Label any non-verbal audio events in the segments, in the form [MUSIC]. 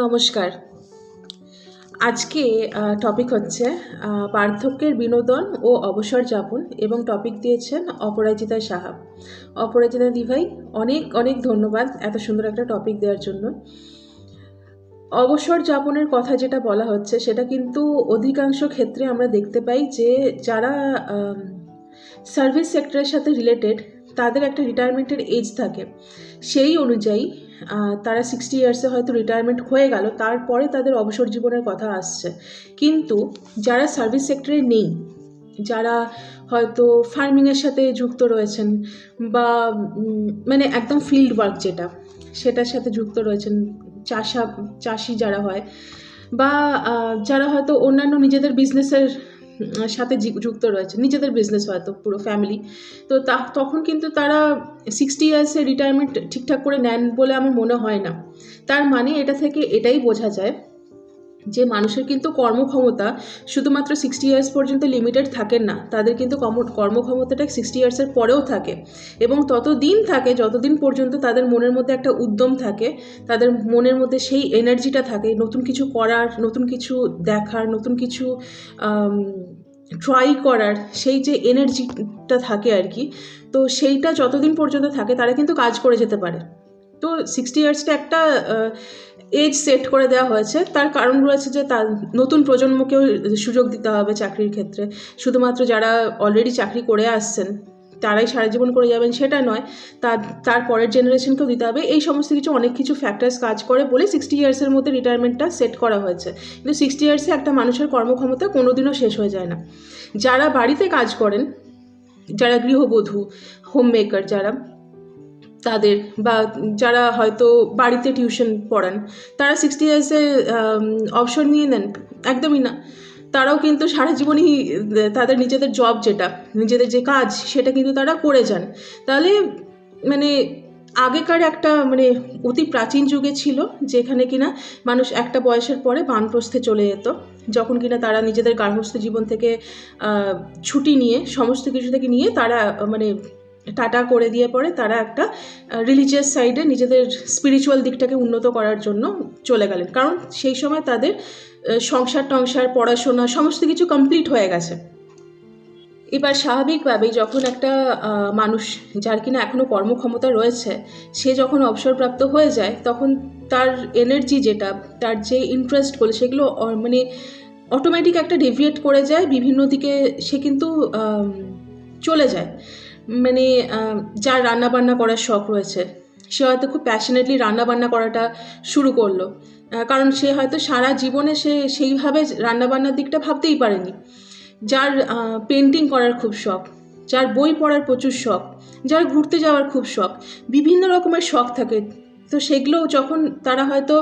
নমস্কার। আজকে টপিক হচ্ছে পার্থক্যের বিনোদন ও অবসর যাপন এবং টপিক দিয়েছেন অপরাজিতা সাহা। অপরাজিতা দিভাই, অনেক অনেক ধন্যবাদ এত সুন্দর একটা টপিক দেওয়ার জন্য। অবসর যাপনের কথা যেটা বলা হচ্ছে, সেটা কিন্তু অধিকাংশ ক্ষেত্রে আমরা দেখতে পাই যে যারা সার্ভিস সেক্টরের সাথে রিলেটেড তাদের একটা রিটায়ারমেন্টের এজ থাকে। সেই অনুযায়ী তারা সিক্সটি ইয়ার্সে হয়তো রিটায়ারমেন্ট হয়ে গেল, তারপরে তাদের অবসর জীবনের কথা আসছে। কিন্তু যারা সার্ভিস সেক্টরে নেই, যারা হয়তো ফার্মিংয়ের সাথে যুক্ত রয়েছেন বা মানে একদম ফিল্ড ওয়ার্ক যেটা, সেটার সাথে যুক্ত রয়েছেন, চাষা, চাষি যারা হয়, বা যারা হয়তো অন্যান্য নিজেদের বিজনেসের সাথে যুক্ত রয়েছে। নিজেদের বিজনেস হয়তো, পুরো ফ্যামিলি তো তা তখন কিন্তু তারা সিক্সটি ইয়ার্সে রিটায়ারমেন্ট ঠিকঠাক করে নেন বলে আমার মনে হয় না। তার মানে এটা থেকে এটাই বোঝা যায় যে মানুষের কিন্তু কর্মক্ষমতা শুধুমাত্র সিক্সটি ইয়ার্স পর্যন্ত লিমিটেড থাকেন না, তাদের কিন্তু কর্ম- কর্মক্ষমতাটা সিক্সটি ইয়ার্সের পরেও থাকে। এবং ততদিন থাকে, যতদিন পর্যন্ত তাদের মনের মধ্যে একটা উদ্যম থাকে, তাদের মনের মধ্যে সেই এনার্জিটা থাকে, নতুন কিছু করার, নতুন কিছু দেখার, নতুন কিছু ট্রাই করার, সেই যে এনার্জিটা থাকে আর কি, তো সেইটা যতদিন পর্যন্ত থাকে, তারা কিন্তু কাজ করে যেতে পারে। তো সিক্সটি ইয়ার্সটা একটা এজ সেট করে দেওয়া হয়েছে। তার কারণ রয়েছে যে তার নতুন প্রজন্মকেও সুযোগ দিতে হবে চাকরির ক্ষেত্রে। শুধুমাত্র যারা অলরেডি চাকরি করে আসছেন, তারাই সারা জীবন করে যাবেন সেটা নয়, তার তার পরের জেনারেশনকেও দিতে হবে। এই সমস্ত কিছু অনেক কিছু ফ্যাক্টরস কাজ করে বলে সিক্সটি ইয়ার্সের মধ্যে রিটায়ারমেন্টটা সেট করা হয়েছে। কিন্তু সিক্সটি ইয়ার্সে একটা মানুষের কর্মক্ষমতা কোনোদিনও শেষ হয়ে যায় না। যারা বাড়িতে কাজ করেন, যারা গৃহবধূ হোম মেকার যারা তাদের বা যারা হয়তো বাড়িতে টিউশন পড়ান, তারা সিক্সটি ইয়ার্সে অপশন নিয়ে নেন, একদমই না। তারাও কিন্তু সারা জীবনই তাদের নিজেদের জব যেটা, নিজেদের যে কাজ, সেটা কিন্তু তারা করে যান। তাহলে মানে আগেকার একটা মানে অতি প্রাচীন যুগে ছিল, যেখানে কিনা মানুষ একটা বয়সের পরে বানপ্রস্থে চলে যেত, যখন কিনা তারা নিজেদের গার্হস্থ্য জীবন থেকে ছুটি নিয়ে, সমস্ত কিছু থেকে নিয়ে তারা মানে টাটা করে দিয়ে পরে তারা একটা রিলিজিয়াস সাইডে নিজেদের স্পিরিচুয়াল দিকটাকে উন্নত করার জন্য চলে গেলেন। কারণ সেই সময় তাদের সংসার টংসার, পড়াশোনা সমস্ত কিছু কমপ্লিট হয়ে গেছে। এবার স্বাভাবিকভাবেই যখন একটা মানুষ যার কিনা এখনও কর্মক্ষমতা রয়েছে, সে যখন অবসরপ্রাপ্ত হয়ে যায়, তখন তার এনার্জি যেটা, তার যে ইন্টারেস্টগুলো সেগুলো মানে অটোমেটিক একটা ডেভিয়েট করে যায়। বিভিন্ন দিকে সে কিন্তু চলে যায়। মানে যার রান্না বান্না করার শখ রয়েছে, সে হয়তো খুব প্যাশনেটলি রান্না বান্না করাটা শুরু করল। কারণ সে হয়তো সারা জীবনে সে সেইভাবে রান্না বান্নার দিকটা ভাবতেই পারেনি। যার পেন্টিং করার খুব শখ, যার বই পড়ার প্রচুর শখ, যার ঘুরতে যাওয়ার খুব শখ, বিভিন্ন রকমের শখ থাকে। তো সেগুলো যখন তারা হয়তো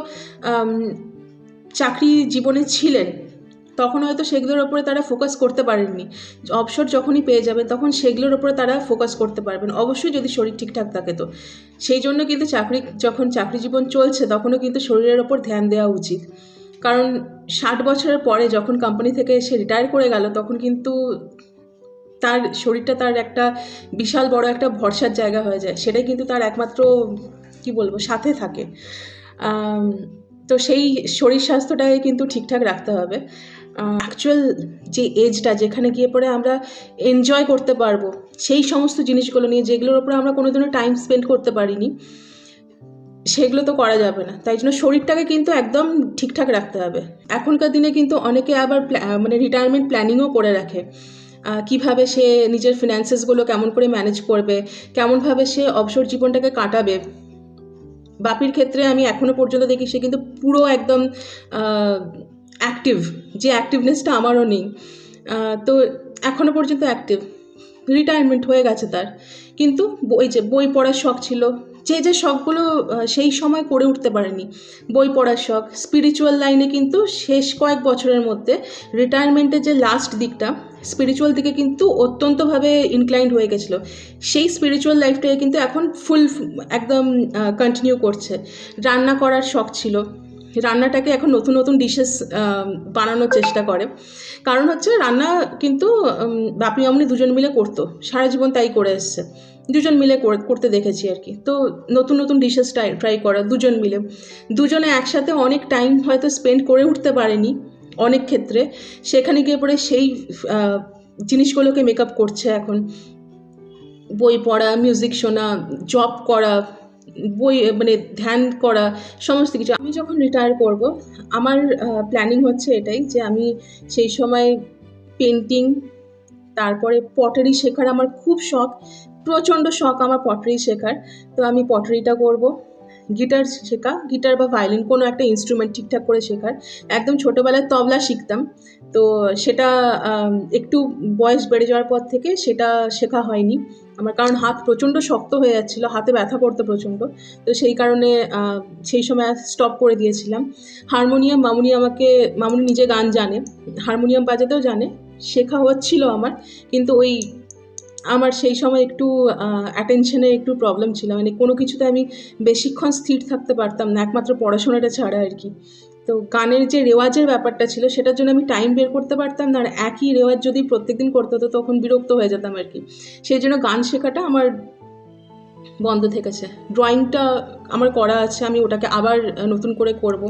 চাকরি জীবনে ছিলেন তখন হয়তো সেগুলোর ওপরে তারা ফোকাস করতে পারেননি। অবসর যখনই পেয়ে যাবেন, তখন সেগুলোর ওপরে তারা ফোকাস করতে পারবেন। অবশ্যই যদি শরীর ঠিকঠাক থাকে তো। সেই জন্য কিন্তু চাকরি, যখন চাকরি জীবন চলছে, তখনও কিন্তু শরীরের ওপর ধ্যান দেওয়া উচিত। কারণ ষাট বছরের পরে যখন কোম্পানি থেকে সে রিটায়ার করে গেল, তখন কিন্তু তার শরীরটা তার একটা বিশাল বড় একটা ভরসার জায়গা হয়ে যায়। সেটাই কিন্তু তার একমাত্র, কি বলব, সাথে থাকে। তো সেই শরীর স্বাস্থ্যটাকে কিন্তু ঠিকঠাক রাখতে হবে। অ্যাকচুয়াল যে এজটা যেখানে গিয়ে পরে আমরা এনজয় করতে পারব, সেই সমস্ত জিনিসগুলো নিয়ে যেগুলোর ওপরে আমরা কোনো কোনোদিনও টাইম স্পেন্ড করতে পারিনি, সেগুলো তো করা যাবে না। তাই জন্য শরীরটাকে কিন্তু একদম ঠিকঠাক রাখতে হবে। এখনকার দিনে কিন্তু অনেকে আবার মানে রিটায়ারমেন্ট প্ল্যানিংও করে রাখে। কীভাবে সে নিজের ফিনান্সেসগুলো কেমন করে ম্যানেজ করবে, কেমনভাবে সে অবসর জীবনটাকে কাটাবে। বাপির ক্ষেত্রে আমি এখনও পর্যন্ত দেখি সে কিন্তু পুরো একদম অ্যাক্টিভ যে অ্যাক্টিভনেসটা আমারও নেই। তো এখনও পর্যন্ত অ্যাক্টিভ রিটায়ারমেন্ট হয়ে গেছে তার। কিন্তু বই যে বই পড়ার শখ ছিল। যে যে শখগুলো সেই সময় করে উঠতে পারেনি। বই পড়ার শখ। স্পিরিচুয়াল লাইনে কিন্তু শেষ কয়েক বছরের মধ্যে রিটায়ারমেন্টের যে লাস্ট দিকটা স্পিরিচুয়াল দিকে কিন্তু অত্যন্তভাবে ইনক্লাইন্ড হয়ে গেছিল। সেই স্পিরিচুয়াল লাইফটাকে কিন্তু এখন ফুল একদম কন্টিনিউ করছে। রান্না করার শখ ছিল। রান্নাটাকে এখন নতুন নতুন ডিশেস বানানোর চেষ্টা করে। কারণ হচ্ছে রান্না কিন্তু উম, বাপি অমনি দুজন মিলে করতো। সারা জীবন তাই করে এসছে। দুজন মিলে করতে দেখেছি আর কি। তো নতুন নতুন ডিশেস ট্রাই করা দুজন মিলে। দুজনে একসাথে অনেক টাইম হয়তো স্পেন্ড করে উঠতে পারেনি অনেক ক্ষেত্রে। সেখানে গিয়ে পরে সেই জিনিসগুলোকে মেকআপ করছে এখন। বই পড়া মিউজিক শোনা জব করা বই মানে ধ্যান করা, সমস্ত কিছু। আমি যখন রিটায়ার করব, আমার প্ল্যানিং হচ্ছে এটাই যে আমি সেই সময় পেন্টিং তারপরে পটারি শেখার আমার খুব শখ, প্রচণ্ড শখ আমার পটারি শেখার। তো আমি পটারিটা করব গিটার শেখা গিটার বা ভায়োলিন কোনো একটা ইনস্ট্রুমেন্ট ঠিকঠাক করে শেখার। একদম ছোটোবেলায় তবলা শিখতাম, তো সেটা একটু বয়স বেড়ে যাওয়ার পর থেকে সেটা শেখা হয়নি। আমার, কারণ হাত প্রচণ্ড শক্ত হয়ে যাচ্ছিল, হাতে ব্যথা করতো প্রচণ্ড। তো সেই কারণে সেই সময় স্টপ করে দিয়েছিলাম। হারমোনিয়াম, মামুনি আমাকে, মামুনি নিজে গান জানে, হারমোনিয়াম বাজাতেও জানে, শেখা হচ্ছিল আমার, কিন্তু ওই আমার সেই সময় একটু অ্যাটেনশনে একটু প্রবলেম ছিল। মানে কোনো কিছুতে আমি বেশিক্ষণ স্থির থাকতে পারতাম না, একমাত্র পড়াশোনাটা ছাড়া আর কি। তো গানের যে রেওয়াজের ব্যাপারটা ছিল, সেটার জন্য আমি টাইম বের করতে পারতাম না। আর একই রেওয়াজ যদি প্রত্যেকদিন করতে হতো, তখন বিরক্ত হয়ে যেতাম আর কি। সেই জন্য গান শেখাটা আমার বন্ধ থেকেছে। ড্রয়িংটা আমার করা আছে, আমি ওটাকে আবার নতুন করে করব।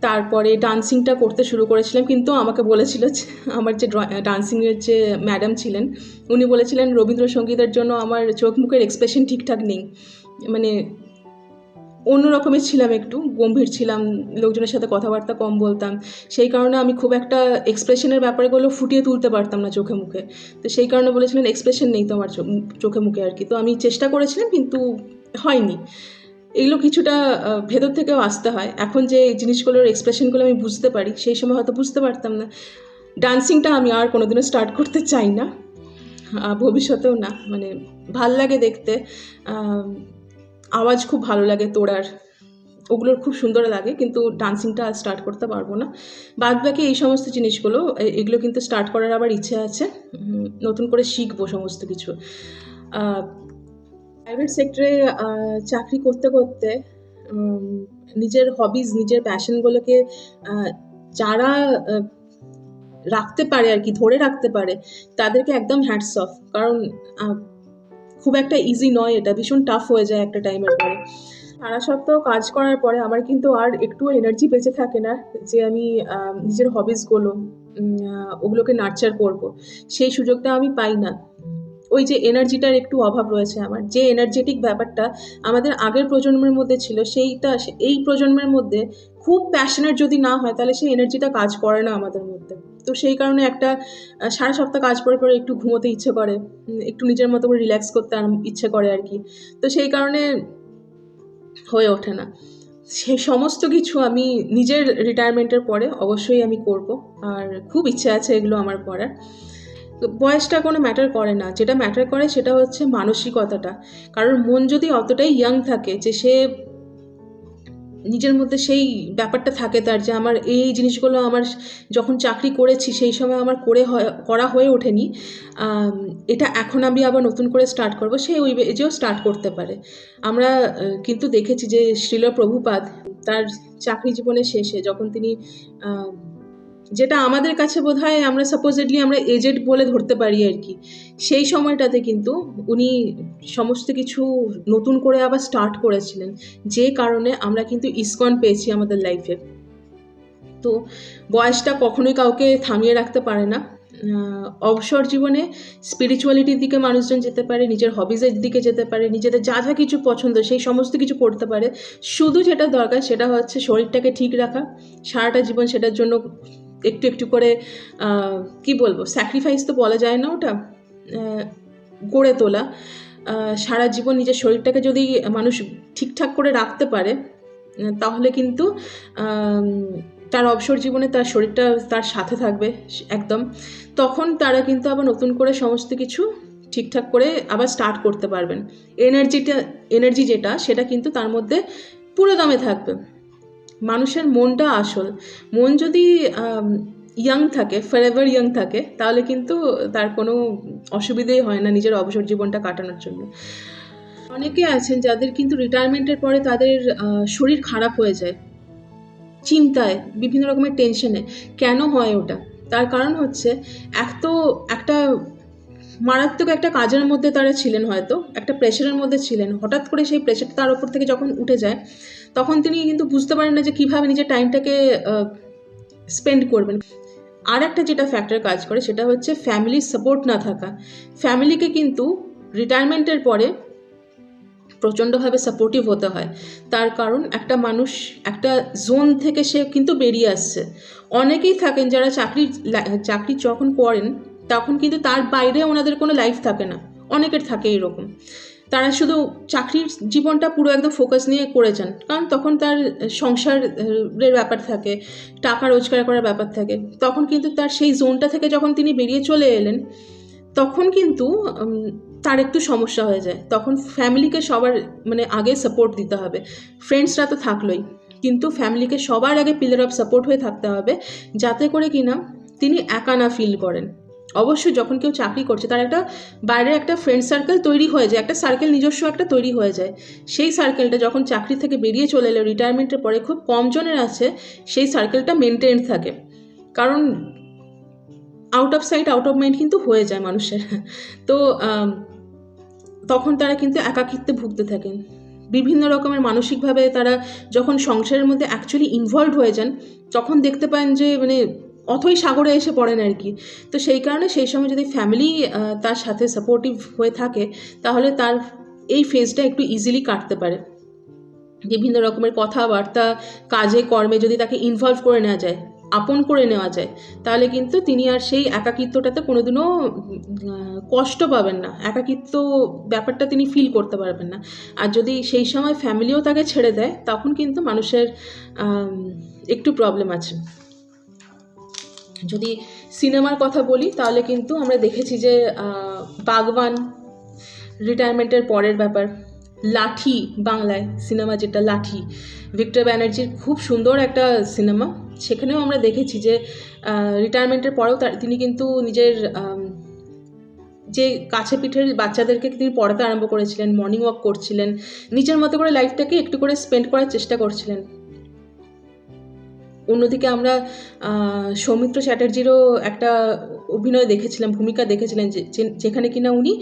তারপরে ডান্সিংটা করতে শুরু করেছিলাম, কিন্তু আমাকে বলেছিল আমার যে ডান্সিংয়ের যে ম্যাডাম ছিলেন, উনি বলেছিলেন, রবীন্দ্রসঙ্গীতের জন্য আমার চোখ মুখের এক্সপ্রেশন ঠিকঠাক নেই। মানে অন্য রকমের ছিলাম একটু, গম্ভীর ছিলাম, লোকজনের সাথে কথাবার্তা কম বলতাম। সেই কারণে আমি খুব একটা এক্সপ্রেশনের ব্যাপারগুলো ফুটিয়ে তুলতে পারতাম না চোখে মুখে। তো সেই কারণে বলেছিলেন এক্সপ্রেশন নেই তো আমার চোখে মুখে আর কি। তো আমি চেষ্টা করেছিলাম, কিন্তু হয়নি। এগুলো কিছুটা ভেতর থেকেও আসতে হয়। এখন যে জিনিসগুলোর এক্সপ্রেশনগুলো আমি বুঝতে পারি, সেই সময় হয়তো বুঝতে পারতাম না। ডান্সিংটা আমি আর কোনোদিনও স্টার্ট করতে চাই না। ভবিষ্যতেও না। মানে ভালো লাগে দেখতে। আওয়াজ খুব ভালো লাগে তোড়ার। ওগুলোর খুব সুন্দর লাগে, কিন্তু ডান্সিংটা আর স্টার্ট করতে পারব না। বাদ বাকি এই সমস্ত জিনিসগুলো এগুলো কিন্তু স্টার্ট করার আবার ইচ্ছে আছে। নতুন করে শিখব সমস্ত কিছু। প্রাইভেট সেক্টরে চাকরি করতে করতে নিজের হবিজ নিজের প্যাশনগুলোকে যারা রাখতে পারে আর কি, ধরে রাখতে পারে, তাদেরকে একদম হ্যাটস অফ কারণ খুব একটা ইজি নয় এটা, ভীষণ টাফ হয়ে যায় একটা টাইমের পরে। সারা সপ্তাহ কাজ করার পরে আমার কিন্তু আর একটু এনার্জি বেঁচে থাকে না যে আমি নিজের হবিসগুলো ওগুলোকে নার্চার করব। সেই সুযোগটা আমি পাই না। ওই যে এনার্জিটার একটু অভাব রয়েছে আমার। যে এনার্জেটিক ব্যাপারটা আমাদের আগের প্রজন্মের মধ্যে ছিল, সেইটা এই প্রজন্মের মধ্যে খুব প্যাশনেট যদি না হয়, তাহলে সেই এনার্জিটা কাজ করে না আমাদের মধ্যে। তো সেই কারণে একটা সারা সপ্তাহ কাজ পরে পরে একটু ঘুমোতে ইচ্ছে করে একটু নিজের মতো করে রিল্যাক্স করতে ইচ্ছে করে আর কি। তো সেই কারণে হয়ে ওঠে না। সেই সমস্ত কিছু আমি নিজের রিটায়ারমেন্টের পরে অবশ্যই আমি করব, আর খুব ইচ্ছে আছে এগুলো আমার করার। বয়সটা কোনো ম্যাটার করে না। যেটা ম্যাটার করে সেটা হচ্ছে মানসিকতাটা। কারণ মন যদি অতটাই ইয়াং থাকে যে সে নিজের মধ্যে সেই ব্যাপারটা থাকে তার যে আমার এই জিনিসগুলো আমার যখন চাকরি করেছি সেই সময় আমার করে করা হয়ে ওঠেনি। এটা এখন আমি আবার নতুন করে স্টার্ট করব সে ওই এজেও স্টার্ট করতে পারে। আমরা কিন্তু দেখেছি যে শ্রীল প্রভুপাত তার চাকরি জীবনের শেষে যখন তিনি যেটা আমাদের কাছে বোধ হয় আমরা সাপোজেডলি আমরা এজেড বলে ধরতে পারি আর কি। সেই সময়টাতে কিন্তু উনি সমস্ত কিছু নতুন করে আবার স্টার্ট করেছিলেন। যে কারণে আমরা কিন্তু ইসকন পেয়েছি আমাদের লাইফে তো বয়সটা কখনোই কাউকে থামিয়ে রাখতে পারে না। অবসর জীবনে স্পিরিচুয়ালিটির দিকে মানুষজন যেতে পারে, নিজের হবিজের দিকে যেতে পারে, নিজেদের যা যা কিছু পছন্দ সেই সমস্ত কিছু করতে পারে। শুধু যেটা দরকার সেটা হচ্ছে শরীরটাকে ঠিক রাখা। সারাটা জীবন সেটার জন্য একটু একটু করে কি বলব স্যাক্রিফাইস তো বলা যায় না ওটা গড়ে তোলা। সারা জীবন নিজের শরীরটাকে যদি মানুষ ঠিকঠাক করে রাখতে পারে তাহলে কিন্তু তার অবসর জীবনে তার শরীরটা তার সাথে থাকবে একদম। তখন তারা কিন্তু আবার নতুন করে সমস্ত কিছু ঠিকঠাক করে আবার স্টার্ট করতে পারবেন। এনার্জিটা এনার্জি যেটা, সেটা কিন্তু তার মধ্যে পুরো দমে থাকবে। মানুষের মনটা আসল। মন যদি ইয়াং থাকে ফরএভার ইয়াং থাকে, তাহলে কিন্তু তার কোনো অসুবিধেই হয় না নিজের অবসর জীবনটা কাটানোর জন্য। অনেকে আছেন যাদের কিন্তু রিটায়ারমেন্টের পরে তাদের শরীর খারাপ হয়ে যায়। চিন্তায়, বিভিন্ন রকমের টেনশনে কেন হয় ওটা? তার কারণ হচ্ছে এক তো একটা মারাত্মক একটা কাজের মধ্যে তারা ছিলেন হয়তো, একটা প্রেশারের মধ্যে ছিলেন। হঠাৎ করে সেই প্রেশারটা তার ওপর থেকে যখন উঠে যায়, তখন তিনি কিন্তু বুঝতে পারেন না যে কীভাবে নিজের টাইমটাকে স্পেন্ড করবেন। আর একটা যেটা ফ্যাক্টর কাজ করে সেটা হচ্ছে ফ্যামিলির সাপোর্ট না থাকা। ফ্যামিলিকে কিন্তু রিটায়ারমেন্টের পরে প্রচণ্ডভাবে সাপোর্টিভ হতে হয়। তার কারণ একটা মানুষ, একটা জোন থেকে সে কিন্তু বেরিয়ে আসছে। অনেকেই থাকেন যারা চাকরি চাকরি যখন করেন তখন কিন্তু তার বাইরে ওনাদের কোনো লাইফ থাকে না। অনেকের থাকে এরকম তারা শুধু চাকরির জীবনটা পুরো একদম ফোকাস নিয়ে করে যান। কারণ তখন তার সংসারের ব্যাপার থাকে, টাকা রোজগার করার ব্যাপার থাকে। তখন কিন্তু তার সেই জোনটা থেকে যখন তিনি বেরিয়ে চলে এলেন, তখন কিন্তু তার একটু সমস্যা হয়ে যায়। তখন ফ্যামিলিকে সবার মানে আগে সাপোর্ট দিতে হবে। ফ্রেন্ডসরা তো থাকলোই। কিন্তু ফ্যামিলিকে সবার আগে পিলার অফ সাপোর্ট হয়ে থাকতে হবে, যাতে করে কিনা তিনি একা না ফিল করেন। অবশ্যই যখন কেউ চাকরি করছে, তার একটা বাইরে একটা ফ্রেন্ড সার্কেল তৈরি হয়ে যায়, একটা সার্কেল নিজস্ব একটা তৈরি হয়ে যায়। সেই সার্কেলটা যখন চাকরি থেকে বেরিয়ে চলে এলো রিটায়ারমেন্টের পরে খুব কম জনের আছে, সেই সার্কেলটা মেনটেন থাকে। কারণ out of sight out of mind কিন্তু হয়ে যায় মানুষের। [LAUGHS] তো তখন তারা কিন্তু একাকিত্বে ভুগতে থাকেন। বিভিন্ন রকমের মানসিকভাবে তারা যখন সংসারের মধ্যে অ্যাকচুয়ালি ইনভলভ হয়ে যান, তখন দেখতে পান যে মানে অথই সাগরে এসে পড়েন আর কি। তো সেই কারণে সেই সময় যদি ফ্যামিলি তার সাথে সাপোর্টিভ হয়ে থাকে, তাহলে তার এই ফেজটা একটু ইজিলি কাটতে পারে। বিভিন্ন রকমের কথাবার্তা, কাজে, কর্মে যদি তাকে ইনভলভ করে নেওয়া যায়, আপন করে নেওয়া যায়, তাহলে কিন্তু তিনি আর সেই একাকিত্বটাতে কোনোদিনও কষ্ট পাবেন না। একাকিত্ব ব্যাপারটা তিনি ফিল করতে পারবেন না। আর যদি সেই সময় ফ্যামিলিও তাকে ছেড়ে দেয়, তখন কিন্তু মানুষের একটু প্রবলেম আছে। যদি সিনেমার কথা বলি, তাহলে কিন্তু আমরা দেখেছি যে বাগবান রিটায়ারমেন্টের পরের ব্যাপার। লাঠি বাংলায়, সিনেমা যেটা লাঠি। ভিক্টর ব্যানার্জির খুব সুন্দর একটা সিনেমা। সেখানেও আমরা দেখেছি যে রিটায়ারমেন্টের পরেও তার, তিনি কিন্তু নিজের যে কাছে পিঠের বাচ্চাদেরকে তিনি পড়াতে আরম্ভ করেছিলেন, মর্নিং ওয়াক করছিলেন, নিজের মতো করে লাইফটাকে একটু করে স্পেন্ড করার চেষ্টা করছিলেন। অন্যদিকে আমরা সৌমিত্র চ্যাটার্জিরও একটা অভিনয় দেখেছিলাম, ভূমিকা দেখেছিলেন যেখানে কিনা উনি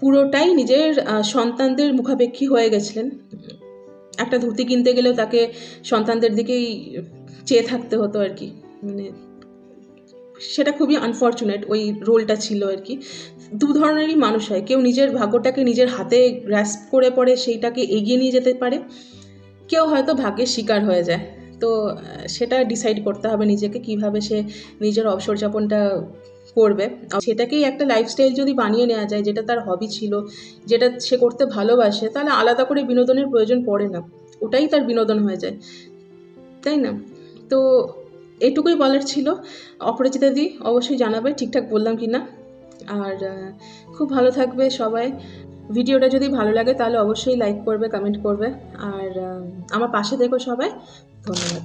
পুরোটাই নিজের সন্তানদের মুখাপেক্ষী হয়ে গেছিলেন। একটা ধুতি কিনতে গেলেও তাকে সন্তানদের দিকেই চেয়ে থাকতে হতো আর কি। মানে সেটা খুবই আনফর্চুনেট ওই রোলটা ছিল আর কি। দু ধরনেরই মানুষ হয়, কেউ নিজের ভাগ্যটাকে নিজের হাতে গ্র্যাস্প করে পড়ে, সেইটাকে এগিয়ে নিয়ে যেতে পারে। কেউ হয়তো ভাগ্যের শিকার হয়ে যায়। তো সেটা ডিসাইড করতে হবে নিজেকে কীভাবে সে নিজের অবসর যাপনটা করবে সেটাকেই একটা লাইফস্টাইল যদি বানিয়ে নেওয়া যায়, যেটা তার হবি ছিল, যেটা সে করতে ভালোবাসে, তাহলে আলাদা করে বিনোদনের প্রয়োজন পড়ে না। ওটাই তার বিনোদন হয়ে যায়। তাই না? তো, এটুকুই বলার ছিল। অপরাজিতা দি, অবশ্যই জানাবে, ঠিকঠাক বললাম কি না আর খুব ভালো থাকবে সবাই। ভিডিওটা যদি ভালো লাগে তাহলে অবশ্যই লাইক করবে কমেন্ট করবে। আর আমার পাশে দেখো সবাই। ধন্যবাদ।